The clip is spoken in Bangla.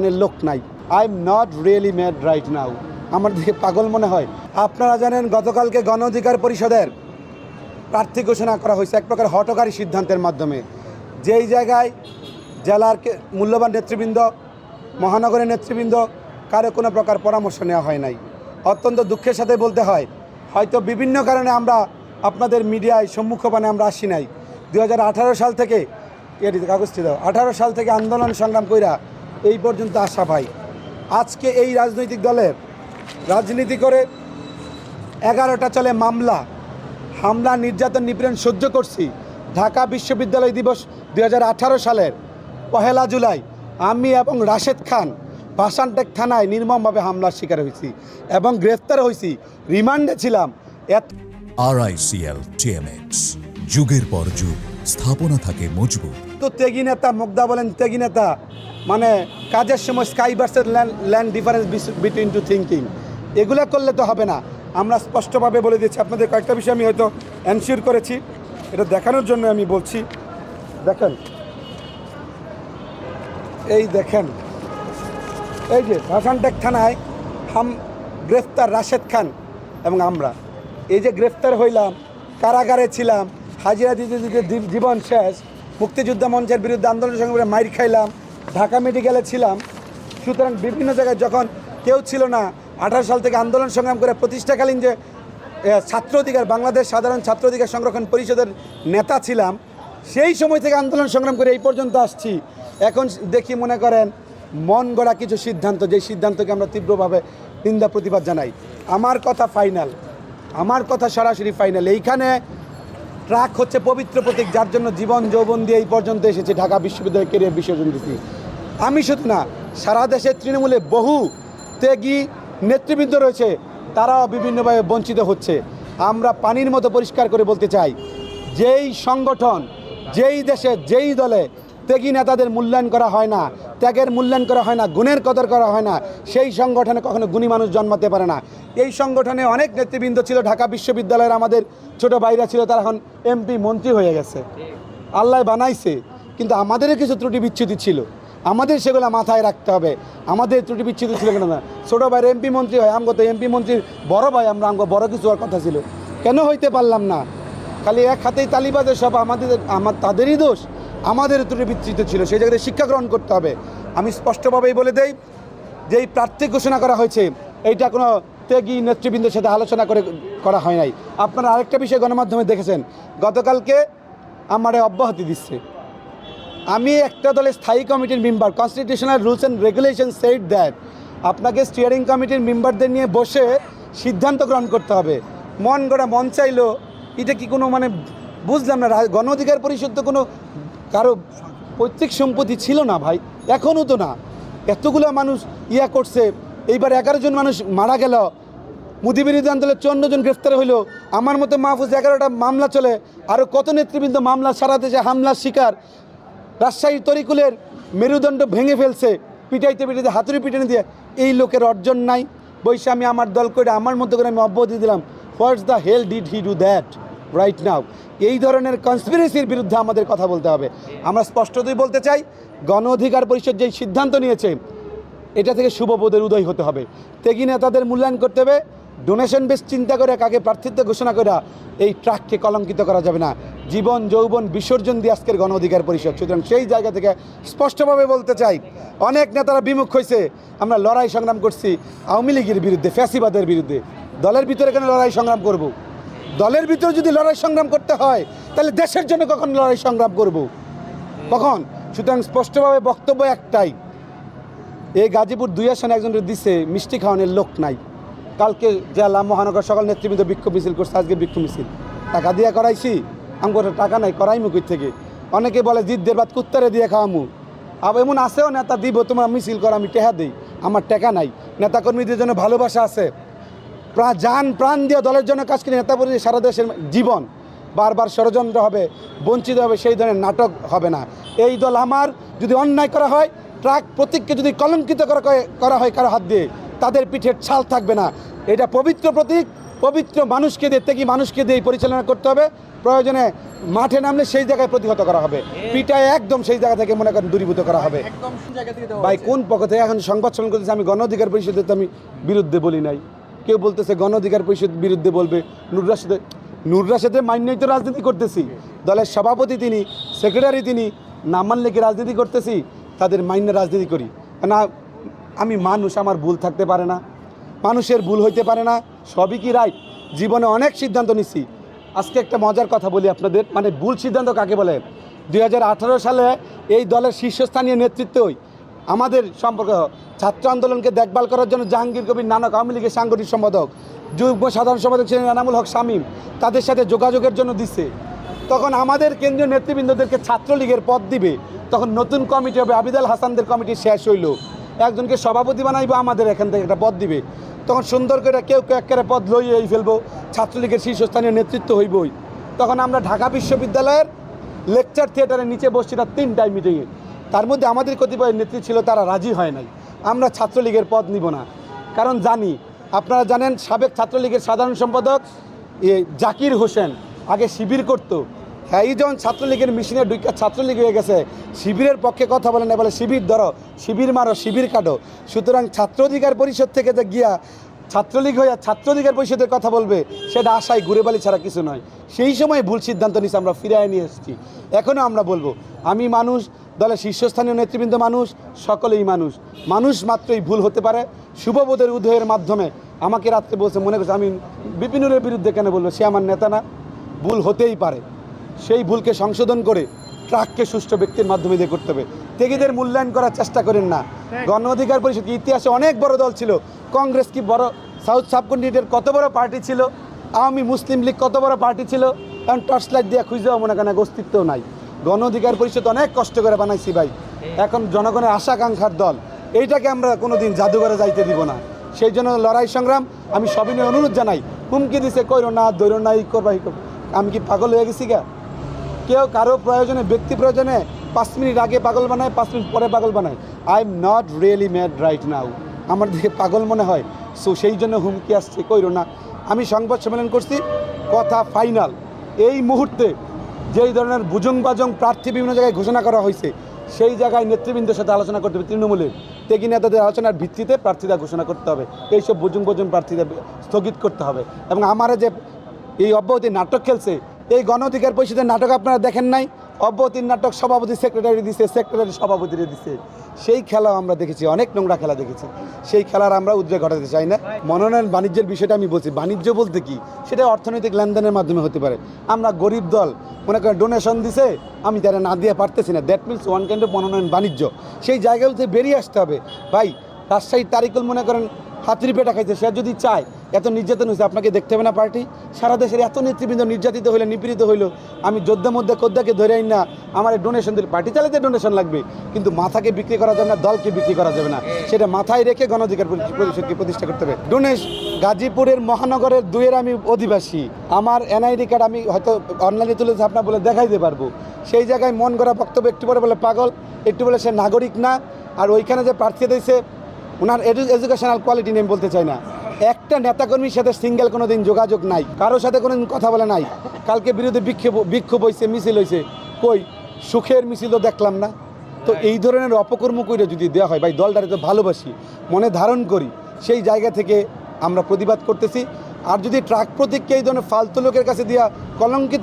অনেক লোক নাই। I am not really mad right now আমার দিকে পাগল মনে হয়। আপনারা জানেন গতকালকে গণ অধিকার পরিষদের প্রার্থী ঘোষণা করা হয়েছে এক প্রকার হটকারী সিদ্ধান্তের মাধ্যমে। যেই জায়গায় জেলার মূল্যবান নেতৃবৃন্দ, মহানগরের নেতৃবৃন্দ, কারও কোনো প্রকার পরামর্শ নেওয়া হয় নাই। অত্যন্ত দুঃখের সাথে বলতে হয়, হয়তো বিভিন্ন কারণে আমরা আপনাদের মিডিয়ায় সম্মুখপানে আমরা আসি নাই। দু হাজার আঠারো সাল থেকে এটি কাগজটি দাও। আঠারো সাল থেকে আন্দোলন সংগ্রাম কইরা এই পর্যন্ত আসা পাই আজকে এই রাজনৈতিক দলের রাজনীতি করে এগারোটা চলে মামলা, হামলা, নির্যাতন, নিপীড়ন সহ্য করছি। ঢাকা বিশ্ববিদ্যালয় দিবস দু হাজার আঠারো সালের পহেলা জুলাই। আমি এবং রাশেদ খান ভাসানটেক থানায় নির্মমভাবে হামলার শিকার হয়েছি এবং গ্রেফতার হয়েছি। রিমান্ডে ছিলাম। আরআইসিএল টিএমএক্স যুগের পর যুগ। স্থাপনা থাকে মজবুত। তো তেগি নেতা মুগ্ধা বলেন, তেগি নেতা মানে কাজের সময় sky versus land land difference between two thinking এগুলো করলে তো হবে না। আমরা স্পষ্টভাবে বলে দিচ্ছি আপনাদের কয়েকটা বিষয় আমি হয়তো এনশিওর করেছি। এটা দেখানোর জন্য আমি বলছি। দেখেন। এই দেখেন। এই যে ভাসানটেক থানায় হাম গ্রেফতার রাশেদ খান এবং আমরা। এই যে গ্রেফতার হইলাম, কারাগারে ছিলাম হাজিরা দিতে দিতে জীবন শেষ। মুক্তিযোদ্ধা মঞ্চের বিরুদ্ধে আন্দোলনের সঙ্গে মাইর খাইলাম। ঢাকা মেডিকেলে ছিলাম। সুতরাং বিভিন্ন জায়গায় যখন কেউ ছিল না, আঠারো সাল থেকে আন্দোলন সংগ্রাম করে প্রতিষ্ঠাকালীন যে ছাত্র অধিকার বাংলাদেশ সাধারণ ছাত্র অধিকার সংরক্ষণ পরিষদের নেতা ছিলাম, সেই সময় থেকে আন্দোলন সংগ্রাম করে এই পর্যন্ত আসছি। এখন দেখি মনে করেন, মন গড়া কিছু সিদ্ধান্ত যে সিদ্ধান্তকে আমরা তীব্রভাবে নিন্দা, প্রতিবাদ জানাই। আমার কথা ফাইনাল আমার কথা সরাসরি ফাইনাল এইখানে ট্রাক হচ্ছে পবিত্র প্রতীক, যার জন্য জীবন যৌবন দিয়ে এই পর্যন্ত এসেছে, ঢাকা বিশ্ববিদ্যালয় কেরিয়ার বিসর্জন দিচ্ছি আমি শুধু না, সারা দেশের তৃণমূলে বহু ত্যাগী নেতৃবৃন্দ রয়েছে, তারাও বিভিন্নভাবে বঞ্চিত হচ্ছে। আমরা পানির মতো পরিষ্কার করে বলতে চাই, যেই সংগঠন, যেই দেশে, যেই দলে ত্যাগী নেতাদের মূল্যায়ন করা হয় না, ত্যাগের মূল্যায়ন করা হয় না, গুণের কদর করা হয় না, সেই সংগঠনে কখনো গুণী মানুষ জন্মাতে পারে না। এই সংগঠনে অনেক নেতৃবৃন্দ ছিল, ঢাকা বিশ্ববিদ্যালয়ের আমাদের ছোট ভাইরা ছিল, তারা এখন এমপি, মন্ত্রী হয়ে গেছে। আল্লাহ বানাইছে, কিন্তু আমাদেরও কিছু ত্রুটি বিচ্ছুতি ছিল। আমাদের সেগুলো মাথায় রাখতে হবে। আমাদের ত্রুটি বিচ্ছুতি ছিল কেন না? ছোটো ভাইয়ের এমপি মন্ত্রী হয়, আমগো তো এমপি মন্ত্রীর বড় ভাই, আমরা আমগো বড় কিছু হওয়ার কথা ছিল। কেন হইতে পারলাম না? খালি এক হাতেই তালিবাদের সব আমাদের, আমার তাদেরই দোষ। আমাদের ত্রুটি বিচ্ছিত ছিল, সেই জায়গায় শিক্ষা গ্রহণ করতে হবে। আমি স্পষ্টভাবেই বলে দেই যে এই প্রার্থী ঘোষণা করা হয়েছে, এইটা কোনো ত্যাগী নেতৃবৃন্দের সাথে আলোচনা করে, করা হয় নাই। আপনারা আরেকটা বিষয় গণমাধ্যমে দেখেছেন, গতকালকে আমারে অব্যাহতি দিচ্ছে। আমি একটা দলের স্থায়ী কমিটির member constitutional rules and regulation set that আপনাকে স্টিয়ারিং কমিটির মেম্বারদের নিয়ে বসে সিদ্ধান্ত গ্রহণ করতে হবে। মন গড়া মন চাইলো, এটা কি কোনো মানে বুঝলাম না, গণ অধিকার পরিষদ তো কোনো কারও পৈতৃক সম্পত্তি ছিল না ভাই এখনও তো না। এতগুলো মানুষ ইয়া করছে, এইবার এগারো জন মানুষ মারা গেল। মুদি বিরোধী আন্দোলনে চুয়ান্ন জন গ্রেফতার হইল। আমার মতো মাহফুজ এগারোটা মামলা চলে আরও কত নেতৃবৃন্দ মামলা সারা দেশে হামলার শিকার। রাজশাহী তরিকুলের মেরুদণ্ড ভেঙে ফেলছে, পিটাইতে পিটাইতে হাতুড়ি পিটানি দিয়ে। এই লোকের অর্জন নাই। বৈশে আমি আমার দল করে আমার মতো করে আমি অব্যাহতি দিলাম। What's the hell did he do that? Right now এই ধরনের কনস্পিরেসির বিরুদ্ধে আমাদের কথা বলতে হবে। আমরা স্পষ্টতই বলতে চাই, গণ অধিকার পরিষদ যেই সিদ্ধান্ত নিয়েছে, এটা থেকে শুভবোধের উদয় হতে হবে। তেগি নেতাদের মূল্যায়ন করতে হবে ডোনেশন বেস চিন্তা করে কাকে প্রার্থিত্ব ঘোষণা করে এই ট্রাককে কলঙ্কিত করা যাবে না। জীবন, যৌবন বিসর্জন দিয়ে আজকের গণ অধিকার পরিষদ। সুতরাং সেই জায়গা থেকে স্পষ্টভাবে বলতে চাই, অনেক নেতারা বিমুখ হয়েছে। আমরা লড়াই সংগ্রাম করছি আওয়ামী লীগের বিরুদ্ধে, ফ্যাসিবাদের বিরুদ্ধে। দলের ভিতরে কেন লড়াই সংগ্রাম করব। দলের ভিতরে যদি লড়াই সংগ্রাম করতে হয়, তাহলে দেশের জন্য কখন লড়াই সংগ্রাম করব। কখন? সুতরাং স্পষ্টভাবে বক্তব্য একটাই, এই গাজীপুর দুই আসনে একজনের দিছে, মিষ্টি খাওয়ানোর লোক নাই। কালকে জেলা মহানগর সকল নেতৃবৃন্দ বিক্ষোভ মিছিল করছে আজকে বিক্ষোভ মিছিল। টাকা দিয়ে করাইছি আমার টাকা নাই, করাইমু কই থেকে? অনেকে বলে, জিদ্দের বাদ কুত্তারে দিয়ে খাওয়ামু। আবার এমন আছেও নেতা দিব, তোমার মিছিল কর, আমি টেহা দিই, আমার টাকা নাই। নেতাকর্মীদের জন্য ভালোবাসা আছে যান প্রাণ দিয়ে দলের জন্য কাজ করে নেতা পরিষদ সারা দেশের জীবন বারবার ষড়যন্ত্র হবে বঞ্চিত হবে সেই ধরনের নাটক হবে না। এই দল আমার যদি অন্যায় করা হয় ট্রাক প্রতীককে যদি কলঙ্কিত করা হয়- করা হয় কারও হাত দিয়ে তাদের পিঠের ছাল থাকবে না। এটা পবিত্র প্রতীক পবিত্র মানুষকে দিয়ে ত্যাগী মানুষকে দিয়ে পরিচালনা করতে হবে। প্রয়োজনে মাঠে নামলে সেই জায়গায় প্রতিহত করা হবে। পিটায় একদম সেই জায়গা থেকে মনে করেন দূরীভূত করা হবে। থেকে ভাই কোন পক্ষ থেকে এখন সংবাদ সম্মেলন করতেছে আমি গণ অধিকার পরিষদের তো আমি বিরুদ্ধে বলি নাই। কেউ বলতেছে, গণ অধিকার পরিষদ বিরুদ্ধে বলবে। নুর রাশেদের নুর রাশেদের মান্যই তো রাজনীতি করতেছি। দলের সভাপতি তিনি, সেক্রেটারি তিনি নাম মানলে কি রাজনীতি করতেছি? তাদের মান্য রাজনীতি করি। না, আমি মানুষ, আমার ভুল থাকতে পারে না। মানুষের ভুল হইতে পারে না। সবই কি রাইট? জীবনে অনেক সিদ্ধান্ত নিছি। আজকে একটা মজার কথা বলি আপনাদের। মানে ভুল সিদ্ধান্ত কাকে বলে? দুই হাজার আঠারো সালে এই দলের শীর্ষস্থানীয় নেতৃত্বই আমাদের সম্পর্ক ছাত্র আন্দোলনকে দেখভাল করার জন্য জাহাঙ্গীর কবির নানক আওয়ামী লীগের সাংগঠনিক সম্পাদক, যুগ্ম সাধারণ সম্পাদক ছিলেন এনামুল হক শামীম, তাদের সাথে যোগাযোগের জন্য দিচ্ছে তখন আমাদের কেন্দ্রীয় নেতৃবৃন্দদেরকে ছাত্রলীগের পদ দিবে। তখন নতুন কমিটি হবে আবিদাল হাসানদের কমিটি শেষ হইল। একজনকে সভাপতি বানাইবো, আমাদের এখান থেকে একটা পদ দিবে। তখন সুন্দর করে কেউ কেউ একেবারে পদ লইয়েই ফেলব, ছাত্রলীগের শীর্ষস্থানীয় নেতৃত্ব হইবই। তখন আমরা ঢাকা বিশ্ববিদ্যালয়ের লেকচার থিয়েটারের নিচে বসছি তার তিনটায় মিটিংয়ে তার মধ্যে আমাদের কতিপয় নেত্রী ছিল, তারা রাজি হয় নাই। আমরা ছাত্রলীগের পদ নিব না। কারণ জানি, আপনারা জানেন, সাবেক ছাত্রলীগের সাধারণ সম্পাদক এ জাকির হোসেন আগে শিবির করতো। হ্যাঁ এই যখন ছাত্রলীগের মিশনে ঢুকে ছাত্রলীগ হয়ে গেছে, শিবিরের পক্ষে কথা বলে না, বলে, শিবির ধরো, শিবির মারো, শিবির কাটো। সুতরাং ছাত্র অধিকার পরিষদ থেকে যে গিয়া ছাত্রলীগ হয়ে ছাত্র অধিকার পরিষদের কথা বলবে, সেটা আশায় ঘুরে বালি ছাড়া কিছু নয়। সেই সময় ভুল সিদ্ধান্ত নিয়েছে আমরা ফিরায় নিয়ে এসেছি। এখনও আমরা বলব, আমি মানুষ দলের শীর্ষস্থানীয় নেতৃবৃন্দ মানুষ সকলেই মানুষ। মানুষ মাত্রই ভুল হতে পারে। শুভবোধের উদয়ের মাধ্যমে আমাকে রাত্রে বলছে মনে করছে আমি বিপিনুরের বিরুদ্ধে কেন বলব? সে আমার নেতা না। ভুল হতেই পারে। সেই ভুলকে সংশোধন করে ট্রাককে সুষ্ঠু ব্যক্তির মাধ্যমে দিয়ে করতে হবে। তেগিদের মূল্যায়ন করার চেষ্টা করেন না। গণ অধিকার পরিষদ ইতিহাসে অনেক বড় দল ছিল? কংগ্রেস কি বড় সাউথ সাবকন্টিনেন্টের কত বড় পার্টি ছিল? আওয়ামী মুসলিম লীগ কত বড় পার্টি ছিল? কারণ টর্চ লাইট দিয়ে খুঁজেও মনে করেন এক অস্তিত্ব নাই। গণ অধিকার পরিষদ অনেক কষ্ট করে বানাইছি ভাই। এখন জনগণের আশাকাঙ্ক্ষার দল। এইটাকে আমরা কোনোদিন জাদুঘরে যাইতে দিব না। সেই জন্য লড়াই সংগ্রাম, আমি সবই নিয়ে অনুরোধ জানাই। হুমকি দিছে, কইরো না, দৈরো না, ই করবা। আমি কি পাগল হয়ে গেছি গা? কেউ কারও প্রয়োজনে, ব্যক্তি প্রয়োজনে পাঁচ মিনিট আগে পাগল বানায়, পাঁচ মিনিট পরে পাগল বানায়। I am not really mad right now আমার দিকে পাগল মনে হয়। সো সেই জন্য হুমকি আসছে, কইরো না। আমি সংবাদ সম্মেলন করছি, কথা ফাইনাল এই মুহূর্তে যেই ধরনের বুজং বাজং প্রার্থী বিভিন্ন জায়গায় ঘোষণা করা হয়েছে, সেই জায়গায় নেতৃবৃন্দের সাথে আলোচনা করতে হবে। তৃণমূলের তেগি নেতাদের আলোচনার ভিত্তিতে প্রার্থীরা ঘোষণা করতে হবে। এইসব বুজুং বুজুং প্রার্থীদের স্থগিত করতে হবে। এবং আমার যে এই অব্যাহতি নাটক খেলছে, এই গণ অধিকার পরিষদের নাটক আপনারা দেখেন নাই? অব্যাহতির নাটক সভাপতি সেক্রেটারি দিছে সেক্রেটারি সভাপতিরে দিছে। সেই খেলা আমরা দেখেছি, অনেক নোংরা খেলা দেখেছি। সেই খেলার আমরা উদ্রেক ঘটাতে চাই না। মনোনয়ন বাণিজ্যের বিষয়টা আমি বলছি। বাণিজ্য বলতে কি? সেটা অর্থনৈতিক লেনদেনের মাধ্যমে হতে পারে। আমরা গরিব দল, মনে করেন ডোনেশন দিছে, আমি তারা না দিয়ে পারতেছি না। That means one kind of মনোনয়ন বাণিজ্য। সেই জায়গাতে বেরিয়ে আসতে হবে। ভাই, রাজশাহীর তারিকুল মনে করেন হাতির পেটা খাইছে। সে যদি চায়, এত নির্যাতন হয়েছে আপনাকে দেখতে হবে না পার্টি? সারা দেশের এত নেতৃবৃন্দ নির্যাতিত হইলে, নিপীড়িত হইল। আমি যোদ্ধা মধ্যে কোদ্দাকে ধরে না, আমার ডোনেশন দিলে পার্টি চালাতে ডোনেশন লাগবে। কিন্তু মাথাকে বিক্রি করা যাবে না, দলকে বিক্রি করা যাবে না। সেটা মাথায় রেখে গণ অধিকার পরি- পরিষদকে প্রতিষ্ঠা করতে হবে। ডোনেশ গাজীপুরের মহানগরের দুয়ের আমি অধিবাসী। আমার এনআইডি কার্ড আমি হয়তো অনলাইনে তুলে আপনার বলে দেখাইতে পারব। সেই জায়গায় মন গড়া বক্তব্য, একটু পরে বলে পাগল, একটু বলে সে নাগরিক না। আর ওইখানে যে প্রার্থী দিয়েছে ওনার এডুকেশনাল কোয়ালিটি নেম বলতে চাই না। একটা নেতাকর্মীর সাথে সিঙ্গেল কোনো দিন যোগাযোগ নাই কারোর সাথে কোনো দিন কথা বলে নাই। কালকে বিরুদ্ধে বিক্ষোভ বিক্ষোভ হয়েছে মিছিল হয়েছে কই সুখের মিছিল তো দেখলাম না। তো এই ধরনের অপকর্ম করে যদি দেওয়া হয় ভাই দলটারে তো ভালোবাসি মনে ধারণ করি সেই জায়গা থেকে আমরা প্রতিবাদ করতেছি। আর যদি ট্রাক প্রতীককে এই ধরনের ফালতু লোকের কাছে দিয়া কলঙ্কিত